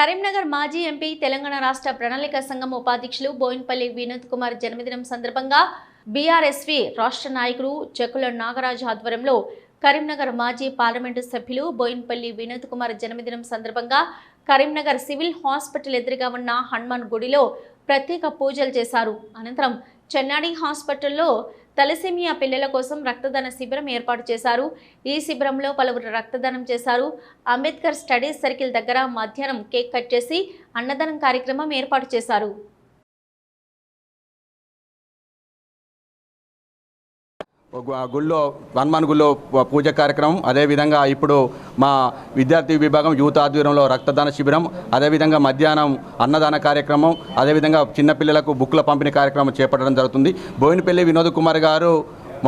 కరీంనగర్ మాజీ ఎంపీ తెలంగాణ రాష్ట్ర ప్రణాళిక సంఘం ఉపాధ్యక్షులు బోయిన్పల్లి వినోద్ కుమార్ జన్మదినం సందర్భంగా బీఆర్ఎస్వి రాష్ట్ర నాయకుడు చెక్కుల నాగరాజు ఆధ్వర్యంలో కరీంనగర్ మాజీ పార్లమెంటు సభ్యులు బోయిన్పల్లి వినోద్ కుమార్ జన్మదినం సందర్భంగా కరీంనగర్ సివిల్ హాస్పిటల్ ఎదురుగా ఉన్న హనుమాన్ గుడిలో ప్రత్యేక పూజలు చేశారు. అనంతరం చెన్నాడి హాస్పిటల్లో తలసేమియా పిల్లల కోసం రక్తదాన శిబిరం ఏర్పాటు చేశారు. ఈ శిబిరంలో పలువురు రక్తదానం చేశారు. అంబేద్కర్ స్టడీస్ సర్కిల్ దగ్గర మధ్యాహ్నం కేక్ కట్ చేసి అన్నదానం కార్యక్రమం ఏర్పాటు చేశారు. గుళ్ళో హనుమాన్ గుళ్ళో పూజ కార్యక్రమం. అదేవిధంగా ఇప్పుడు మా విద్యార్థి విభాగం యూత్ ఆధ్వర్యంలో రక్తదాన శిబిరం. అదేవిధంగా మధ్యాహ్నం అన్నదాన కార్యక్రమం. అదేవిధంగా చిన్నపిల్లలకు బుక్ల పంపిణీ కార్యక్రమం చేపట్టడం జరుగుతుంది. బోయినపల్లి వినోద్ కుమార్ గారు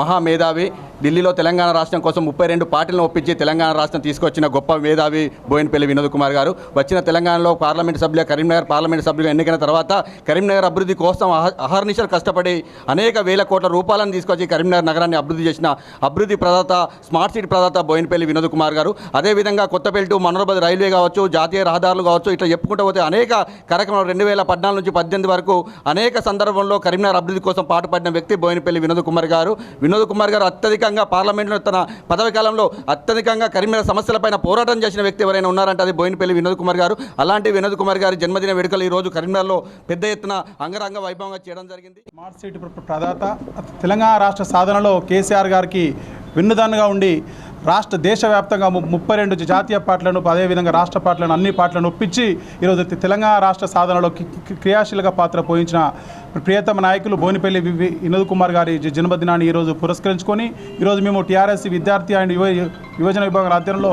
మహామేధావి. ఢిల్లీలో తెలంగాణ రాష్ట్రం కోసం ముప్పై రెండు పార్టీలను ఒప్పించి తెలంగాణ రాష్ట్రం తీసుకొచ్చిన గొప్ప మేధావి బోయినపల్లి వినోద్ కుమార్ గారు. వచ్చిన తెలంగాణలో పార్లమెంట్ సభ్యులు కరీంనగర్ పార్లమెంట్ సభ్యులు ఎన్నికైన తర్వాత కరీంనగర్ అభివృద్ధి కోసం అహర్నిశలు కష్టపడి అనేక వేల కోట్ల రూపాయలను తీసుకొచ్చి కరీంనగర్ నగరాన్ని అభివృద్ధి చేసిన అభివృద్ధి ప్రదాత స్మార్ట్ సిటీ ప్రదాత బోయినపల్లి వినోద్ కుమార్ గారు. అదేవిధంగా కొత్తపల్లి టు మనోరబద్ రైల్వే కావచ్చు జాతీయ రహదారులు కావచ్చు ఇట్లా చెప్పుకుంటూ పోతే అనేక కార్యక్రమాలు రెండు వేల పద్నాలుగు నుంచి పద్దెనిమిది వరకు అనేక సందర్భంలో కరీంనగర్ అభివృద్ధి కోసం పాటుపడిన వ్యక్తి బోయినపల్లి వినోద్ కుమార్ గారు. వినోద్ కుమార్ గారు అత్యధికంగా పార్లమెంట్లో తన పదవి కాలంలో అత్యధికంగా కరీంనగర్ సమస్యలపైన పోరాటం చేసిన వ్యక్తి ఎవరైనా ఉన్నారంటే అది బోయినపల్లి వినోద్ కుమార్ గారు. అలాంటి వినోద్ కుమార్ గారి జన్మదిన వేడుకలు ఈ రోజు కరీంనగర్లో పెద్ద ఎత్తున అంగరంగ వైభవంగా చేయడం జరిగింది. స్మార్ట్ సిటీ ప్రదాత తెలంగాణ రాష్ట్ర సాధనలో కేసీఆర్ గారికి వెన్నుదన్నుగా ఉండి రాష్ట్ర దేశవ్యాప్తంగా ము- ముప్పై రెండు జాతీయ పార్టీలను అదేవిధంగా రాష్ట్ర పార్టీలను అన్ని పార్టీలను ఒప్పించి ఈరోజు తెలంగాణ రాష్ట్ర సాధనలో క్రియాశీలక పాత్ర పోయించిన ప్రియతమ నాయకులు బోనిపల్లి వినోద్ కుమార్ గారి జన్మదినాన్ని ఈరోజు పురస్కరించుకొని ఈరోజు మేము టీఆర్ఎస్ విద్యార్థి అండ్ యువ యువజన విభాగం ఆధ్వర్యంలో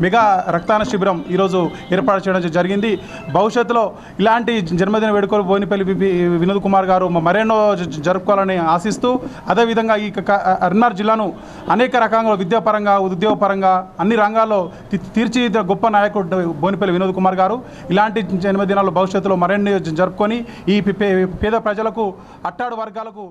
మెగా రక్తదాన శిబిరం ఈరోజు ఏర్పాటు చేయడం జరిగింది. భవిష్యత్తులో ఇలాంటి జన్మదిన వేడుకలు బోయినపల్లి వినోద్ కుమార్ గారు మరెన్నో జరుపుకోవాలని ఆశిస్తూ అదేవిధంగా ఈ క- జిల్లాను అనేక రకాల విద్యాపరంగా ఉద్యోగపరంగా అన్ని రంగాల్లో తీర్చిదిద్ద గొప్ప నాయకుడు బోనిపల్లి వినోద్ కుమార్ గారు. ఇలాంటి జన్మదినాలు భవిష్యత్తులో మరెన్నో జరుపుకొని ఈ పే- పేద ప్రజలకు అట్టాడు వర్గాలకు